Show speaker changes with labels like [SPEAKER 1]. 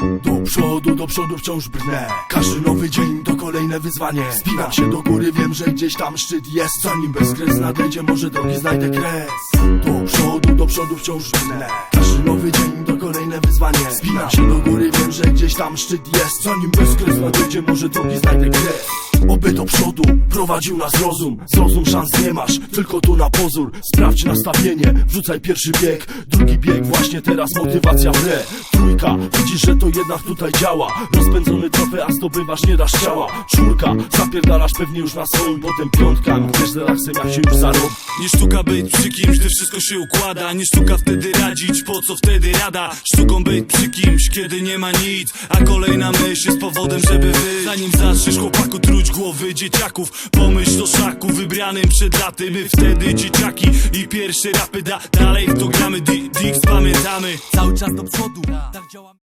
[SPEAKER 1] Do przodu, do przodu wciąż brnę. Każdy nowy dzień to kolejne wyzwanie. Spinam się do góry, wiem, że gdzieś tam szczyt jest. Zanim bezkres nadejdzie, może drogi znajdę kres. Do przodu, do przodu wciąż brnę. Każdy nowy dzień to kolejne wyzwanie. Spinam się do góry, wiem, że gdzieś tam szczyt jest. Zanim bezkres nadejdzie, może drogi znajdę kres Oby do przodu prowadził nas rozum. Zrozum szans nie masz, tylko tu na pozór. Sprawdź nastawienie, wrzucaj pierwszy bieg. Drugi bieg, właśnie teraz motywacja w grę Trójka, widzisz, że to jednak tutaj działa. Rozpędzony trofę, a zdobywasz nie dasz ciała. Czwórka, zapierdalasz pewnie już na swoim. Potem piątka, wiesz, że laksem jak się już zarobi
[SPEAKER 2] Nie sztuka być przy kimś, gdy wszystko się układa. Nie sztuka wtedy radzić, po co wtedy rada? Sztuką być przy kimś, kiedy nie ma nic. A kolejna myśl jest powodem, żeby wyjść. Zanim zaczniesz chłopaku truć głowy dzieciaków. Pomyśl o szaku wybranym przed laty My wtedy dzieciaki i pierwsze rapy da. Dalej w to gramy, di- Dix pamiętamy.
[SPEAKER 3] Cały czas do przodu, tak działamy